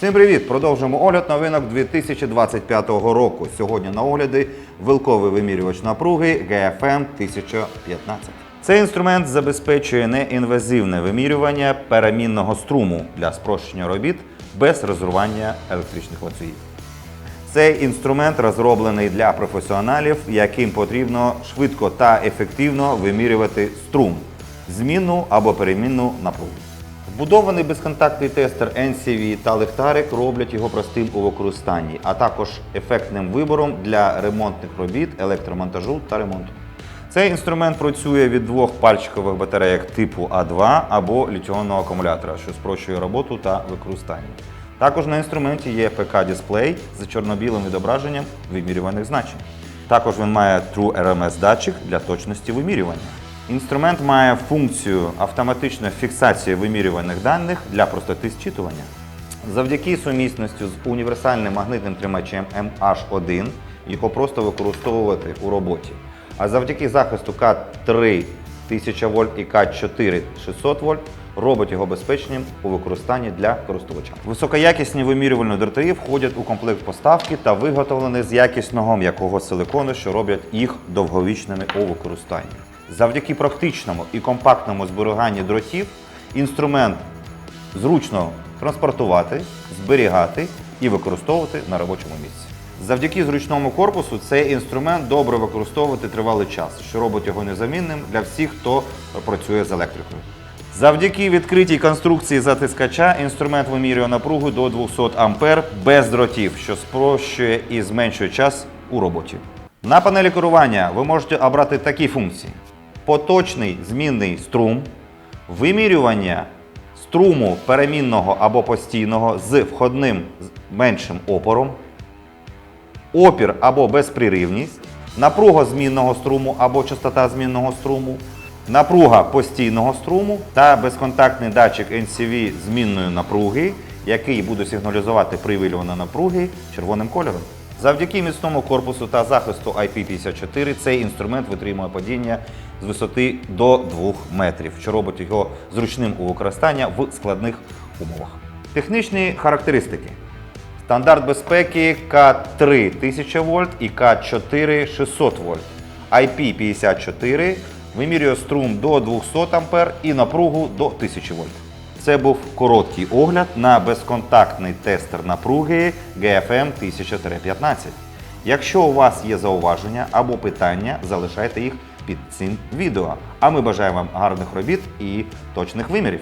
Всім привіт! Продовжуємо огляд новинок 2025 року. Сьогодні на огляді вилковий вимірювач напруги GFM 1015. Цей інструмент забезпечує неінвазивне вимірювання перемінного струму для спрощення робіт без розривання електричних ланцюгів. Цей інструмент розроблений для професіоналів, яким потрібно швидко та ефективно вимірювати струм, змінну або перемінну напругу. Вбудований безконтактний тестер NCV та лихтарик роблять його простим у використанні, а також ефектним вибором для ремонтних робіт, електромонтажу та ремонту. Цей інструмент працює від двох пальчикових батарейок типу А2 або літіонного акумулятора, що спрощує роботу та використання. Також на інструменті є ПК-дисплей з чорно-білим відображенням вимірюваних значень. Також він має True RMS датчик для точності вимірювання. Інструмент має функцію автоматичної фіксації вимірюваних даних для простоти зчитування. Завдяки сумісності з універсальним магнитним тримачем MH1 його просто використовувати у роботі. А завдяки захисту К3 1000 вольт і К4 600 вольт робить його безпечним у використанні для користувача. Високоякісні вимірювальні дротові входять у комплект поставки та виготовлені з якісного м'якого силикону, що роблять їх довговічними у використанні. Завдяки практичному і компактному зберіганню дротів інструмент зручно транспортувати, зберігати і використовувати на робочому місці. Завдяки зручному корпусу цей інструмент добре використовувати тривалий час, що робить його незамінним для всіх, хто працює з електрикою. Завдяки відкритій конструкції затискача інструмент вимірює напругу до 200 А без дротів, що спрощує і зменшує час у роботі. На панелі керування ви можете обрати такі функції: поточний змінний струм, вимірювання струму перемінного або постійного з входним меншим опором, опір або безпреривність, напруга змінного струму або частота змінного струму, напруга постійного струму та безконтактний датчик NCV змінної напруги, який буде сигналізувати привилюваної напруги червоним кольором. Завдяки міцному корпусу та захисту IP54 цей інструмент витримує падіння з висоти до 2 метрів, що робить його зручним у використанні в складних умовах. Технічні характеристики. Стандарт безпеки К3 1000 вольт і К4 600 вольт. IP54 вимірює струм до 200 А і напругу до 1000 вольт. Це був короткий огляд на безконтактний тестер напруги GFM 1000-15. Якщо у вас є зауваження або питання, залишайте їх під цим відео. А ми бажаємо вам гарних робіт і точних вимірів.